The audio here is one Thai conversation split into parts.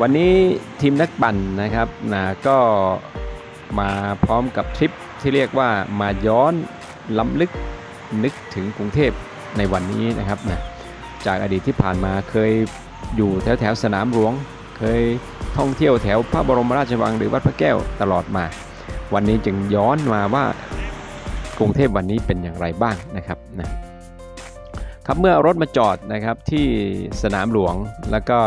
วันนี้ทีมนักปั่นนะครับนะก็มาพร้อมกับทริปที่เรียกว่ามาย้อนล้ำลึกนึกถึงกรุงเทพในวันนี้นะครับนะจากอดีตที่ผ่านมาเคยอยู่แถวแถวๆสนามหลวง เคยท่องเที่ยวแถวพระบรมราชวังหรือวัดพระแก้วตลอดมา วันนี้จึงย้อนมาว่ากรุงเทพวันนี้เป็นอย่างไรบ้างนะครับนะครับเมื่อรถมาจอดนะครับที่สนามหลวงแล้วก็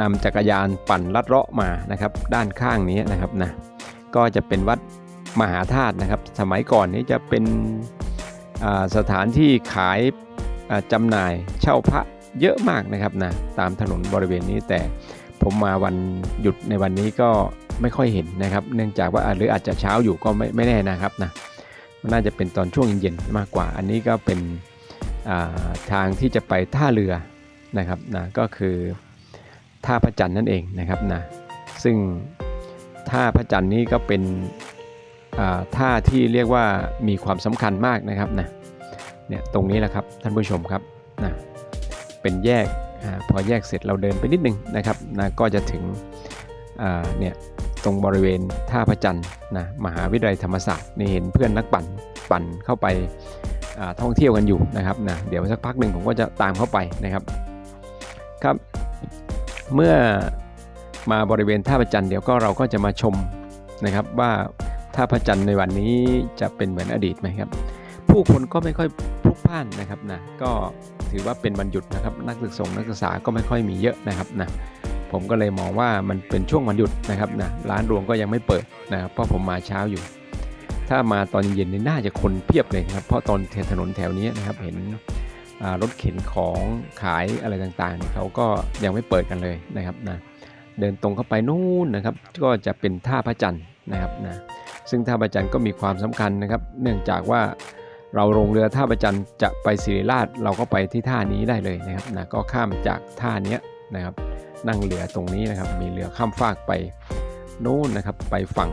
นำจักรยานปั่นลัดเลาะมานะครับ ด้านข้างนี้นะครับนะก็จะเป็นวัดมหาธาตุนะครับ สมัยก่อนนี้จะเป็นสถานที่ขายจำหน่ายเช่าพระเยอะมากนะครับนะตามถนนบริเวณนี้แต่ผมมาวันหยุดในวันนี้ก็ไม่ค่อยเห็นนะครับ เนื่องจากว่าหรืออาจจะเช้าอยู่ก็ไม่ไม่แน่นะครับนะน่าจะเป็นตอนช่วงเย็นๆมากกว่า อันนี้ก็เป็นทางที่จะไปท่าเรือ นะครับนะก็คือท่าพระจันทร์นั่นเองนะครับนะซึ่งท่าพระจันทร์นี้ก็เป็นอ่าท่าที่เรียกว่ามีความสำคัญมากนะครับนะเนี่ยตรงนี้แหละครับท่านผู้ชมครับนะเป็นแยกอพอแยกเสร็จเราเดินไปนิดนึงนะครับนะก็จะถึงอ่าเนี่ยตรงบริเวณท่าพระจันทร์นะมหาวิทยาลัยธรรมศาสตร์นี่เห็นเพื่อนนักปั่นปั่นเข้าไปท่องเที่ยวกันอยู่นะครับนะเดี๋ยวสักพักหนึ่งผมก็จะตามเข้าไปนะครับ ครับ เมื่อมาบริเวณท่าประจันทร์เดี๋ยวก็เราก็จะมาชมนะครับว่าท่าพระจันทร์ในวันนี้จะเป็นเหมือนอดีตไหมครับ ผู้คนก็ไม่ค่อยพลุกพล่านนะครับนะก็ถือว่าเป็นวันหยุดนะครับ นักศึกษานักศึกษาก็ไม่ค่อยมีเยอะนะครับนะผมก็เลยมองว่ามันเป็นช่วงวันหยุดนะครับนะร้านรวงก็ยังไม่เปิดนะครับเพราะผมมาเช้าอยู่ ถ้ามาตอนเย็นนี่น่าจะคนเพียบเลยครับเพราะตอนถนนแถวนี้นะครับเห็น รถเข็นของขายอะไรต่างๆ เขาก็ยังไม่เปิดกันเลยนะครับนะเดินตรงเข้าไปนู่นนะครับ ก็จะเป็นท่าพระจันทร์นะครับนะซึ่งท่าพระจันทร์ก็มีความสำคัญนะครับ เนื่องจากว่าเราลงเรือท่าพระจันทร์จะไปศิริราชเราก็ไปที่ท่านี้ได้เลยนะครับนะก็ข้ามจากท่านี้นะครับ นั่งเรือตรงนี้นะครับ มีเรือข้ามฟากไปนู่นนะครับไปฝั่ง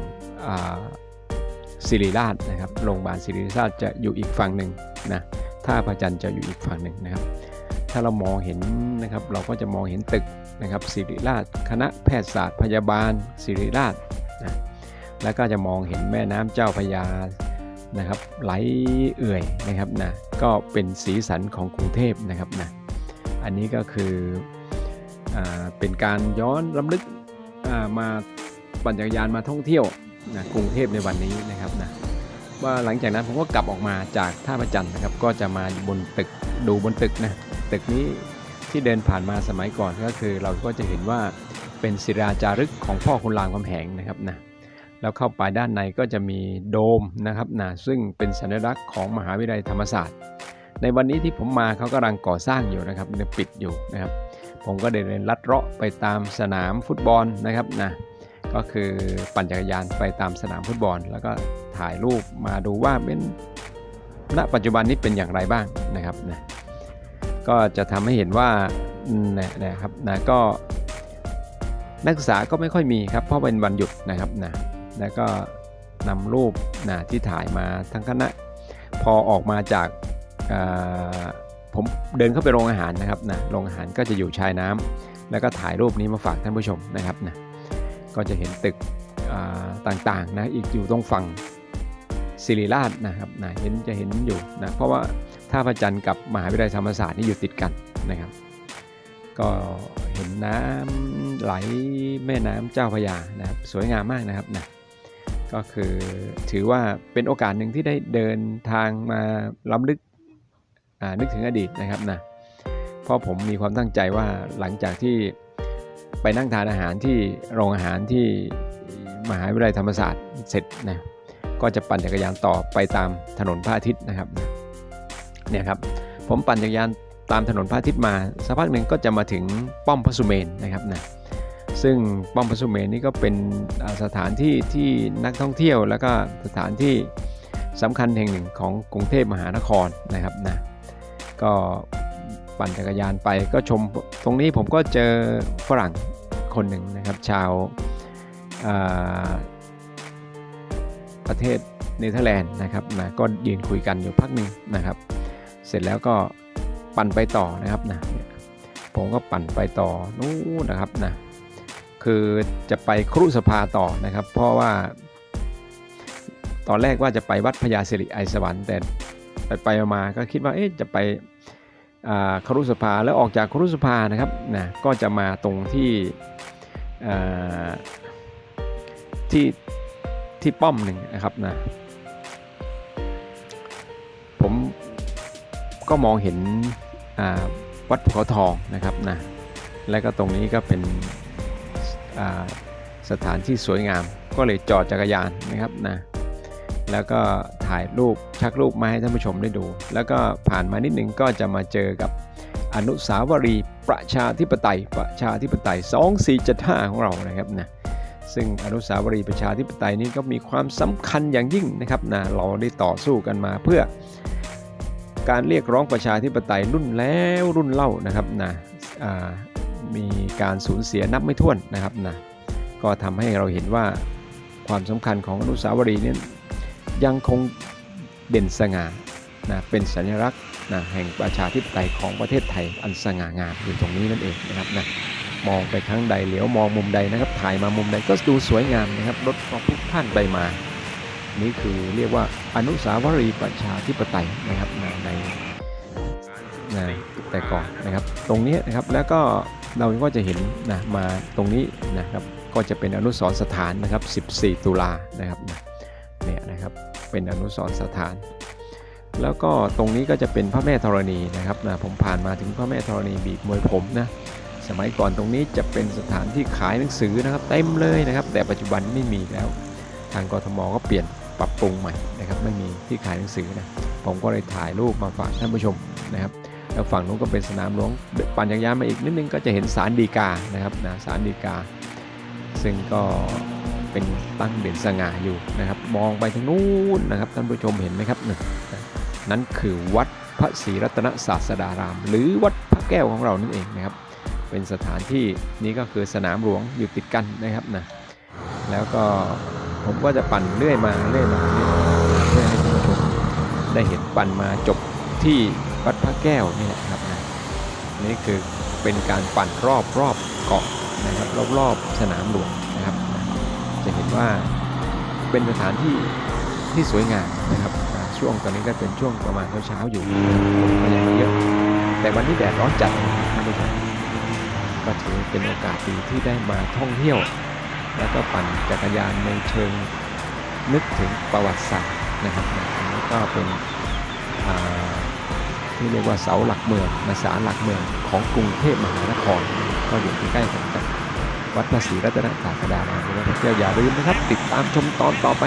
ศิริราชนะครับโรงพยาบาลศิริราชจะอยู่อีกฝั่งหนึ่งนะ ท่าพระจันทร์จะอยู่อีกฝั่งหนึ่งนะครับ ถ้าเรามองเห็นนะครับเราก็จะมองเห็นตึกนะครับศิริราช คณะแพทยศาสตร์พยาบาลศิริราชนะแล้วก็จะมองเห็นแม่น้ำเจ้าพระยานะครับไหลเอื่อยนะครับนะก็เป็นสีสันของกรุงเทพนะครับนะอันนี้ก็คืออาเป็นการย้อนรำลึกอ่ามาปั่นจักรยานมาท่องเที่ยวนะกรุงเทพในวันนี้นะครับนะ ว่าหลังจากนั้นผมก็กลับออกมาจากท่าพระจันนะครับ ก็จะมาบนตึกดูบนตึกนะตึกนี้ที่เดินผ่านมาสมัยก่อนก็คือ เราก็จะเห็นว่าเป็นศิราจารึกของพ่อคุณรามคำแหงนะครับนะแล้วเข้าไปด้านในก็จะมีโดมนะครับนะซึ่งเป็นสัญลักษณ์ของมหาวิทยาลัยธรรมศาสตร์ ในวันนี้ที่ผมมาเขากำลังก่อสร้างอยู่นะครับปิดอยู่นะครับ ผมก็เดินลัดเลาะไปตามสนามฟุตบอลนะครับนะก็คือปั่นจักรยานไปตามสนามฟุตบอล แล้วก็ ถ่ายรูปมาดูว่าเป็นณปัจจุบันนี้เป็นอย่างไรบ้างนะครับนะก็จะทำให้เห็นว่านะนะครับนะก็นักศึกษาก็ไม่ค่อยมีครับเพราะเป็นวันหยุดนะครับนะแล้วก็นำรูปนะที่ถ่ายมาทั้งคณะพอออกมาจากผมเดินเข้าไปโรงอาหารนะครับนะโรงอาหารก็จะอยู่ชายน้ำแล้วก็ถ่ายรูปนี้มาฝากท่านผู้ชมนะครับนะก็จะเห็นตึกต่างๆนะอีกอยู่ตรงฝั่ง ศิริราชนะครับนะเห็นจะเห็นอยู่นะเพราะว่าท่าพระจันทร์กับมหาวิทยาลัยธรรมศาสตร์นี่อยู่ติดกันนะครับ ก็เห็นน้ำไหลแม่น้ำเจ้าพระยานะครับสวยงามมากนะครับนะก็คือถือว่าเป็นโอกาสหนึ่งที่ได้เดินทางมาล้ำลึกนึกถึงอดีตนะครับนะเพราะผมมีความตั้งใจว่าหลังจากที่ไปนั่งทานอาหารที่โรงอาหารที่มหาวิทยาลัยธรรมศาสตร์เสร็จนะ ก็จะปั่นจักรยานต่อไปตามถนนพระอาทิตย์นะครับเนี่ยครับผมปั่นจักรยานตามถนนพระอาทิตย์มาสักพักหนึ่งก็จะมาถึงป้อมพระสุเมนนะครับนะซึ่งป้อมพระสุเมนนี่ก็เป็นสถานที่ที่นักท่องเที่ยว แล้วก็สถานที่สำคัญแห่งหนึ่งของกรุงเทพมหานครนะครับนะก็ปั่นจักรยานไปก็ชมตรงนี้ผมก็เจอฝรั่งคนหนึ่งนะครับ ชาวอ่า ประเทศเนเธอร์แลนด์นะครับนะก็ยืนคุยกันอยู่พักหนึ่งนะครับ เสร็จแล้วก็ปั่นไปต่อนะครับนะผมก็ปั่นไปต่อนู้นนะครับนะคือจะไปครุสภาต่อนะครับ เพราะว่า ตอนแรกว่าจะไปวัดพญาสิริไอสวรรค์แต่ไปไปมาก็คิดว่าเอ๊ะจะไปครุสภาแล้วออกจากครุสภานะครับนะก็จะมาตรงที่ที่ ที่ป้อมหนึ่งนะครับนะผมก็มองเห็นวัดภูเขาทองนะครับนะและก็ตรงนี้ก็เป็นสถานที่สวยงาม ก็เลยจอดจักรยานนะครับนะแล้วก็ถ่ายรูปชักรูปมาให้ท่านผู้ชมได้ดู แล้วก็ผ่านมานิดนึงก็จะมาเจอกับอนุสาวรีย์ประชาธิปไตย ประชาธิปไตย 2475 ของเรานะครับนะ ซึ่งอนุสาวรีย์ประชาธิปไตยนี้ก็มีความสำคัญอย่างยิ่งนะครับนะเราได้ต่อสู้กันมาเพื่อ การเรียกร้องประชาธิปไตยรุ่นแล้วรุ่นเล่านะครับนะอ่ามีการสูญเสียนับไม่ถ้วนนะครับนะก็ทำให้เราเห็นว่าความสำคัญของอนุสาวรีย์นี้ยังคงเด่นสง่านะเป็นสัญลักษณ์นะแห่งประชาธิปไตยของประเทศไทยอันสง่างามอยู่ตรงนี้นั่นเองนะครับนะ มองไปครั้งใดเหลียวมองมุมใดนะครับ ถ่ายมามุมใดก็ดูสวยงามนะครับรถก็พลุกพ่านไปมา นี่คือเรียกว่าอนุสาวรีย์ประชาธิปไตยนะครับในนในแต่ก่อนนะครับ ตรงนี้นะครับแล้วก็เราก็จะเห็นนะมาตรงนี้นะครับก็จะเป็นอนุสรณ์สถานนะครับ 14 ตุลานะครับเนี่ยนะครับเป็นอนุสรณ์สถาน แล้วก็ตรงนี้ก็จะเป็นพระแม่ธรณีนะครับนะผมผ่านมาถึงพระแม่ธรณีบีบมวยผมนะ สมัยก่อนตรงนี้จะเป็นสถานที่ขายหนังสือนะครับเต็มเลยนะครับ แต่ปัจจุบันไม่มีแล้ว ทางกทมก็เปลี่ยนปรับปรุงใหม่นะครับไม่มีที่ขายหนังสือนะผมก็เลยถ่ายรูปมาฝากท่านผู้ชมนะครับแล้วฝั่งนู้นก็เป็นสนามหลวงปั่นจักรยานมาอีกนิดนึงก็จะเห็นศาลฎีกานะครับนะศาลฎีกา ซึ่งก็เป็นตั้งเด่นสง่าอยู่นะครับ มองไปทางนู้นนะครับท่านผู้ชมเห็นไหมครับนั่นั่นคือวัดพระศรีรัตนศาสดาราม หรือวัดพระแก้วของเรานั่นเองนะครับ เป็นสถานที่นี้ก็คือสนามหลวงอยู่ติดกันนะครับนะแล้วก็ผมก็จะปั่นเรื่อยมาเรื่อยมาเพื่อให้ท่านผู้ชมได้เห็นปั่นมาจบที่วัดพระแก้วนี่แหละครับนะนี่คือเป็นการปั่นรอบรอบเกาะนะครับรอบรอบสนามหลวงนะครับนะจะเห็นว่าเป็นสถานที่ที่สวยงามนะครับช่วงตอนนี้ก็เป็นช่วงประมาณเช้าๆอยู่คนก็ยังเยอะแต่วันนี้แดดร้อนจัดนะครับท่านผู้ชม ก็ถือเป็นโอกาสดีที่ได้มาท่องเที่ยว แล้วก็ปั่นจักรยานในเชิงนึกถึงประวัติศาสตร์นะครับนี้ก็เป็นที่เรียกว่าเสาหลักเมืองนะศาลหลักเมืองของกรุงเทพมหานคร ก็อยู่ใกล้ๆกันกับวัดพระศรีรัตนศาสดารามหรือวัดพระแก้วอย่าลืมนะครับ ติดตามชมตอนต่อไป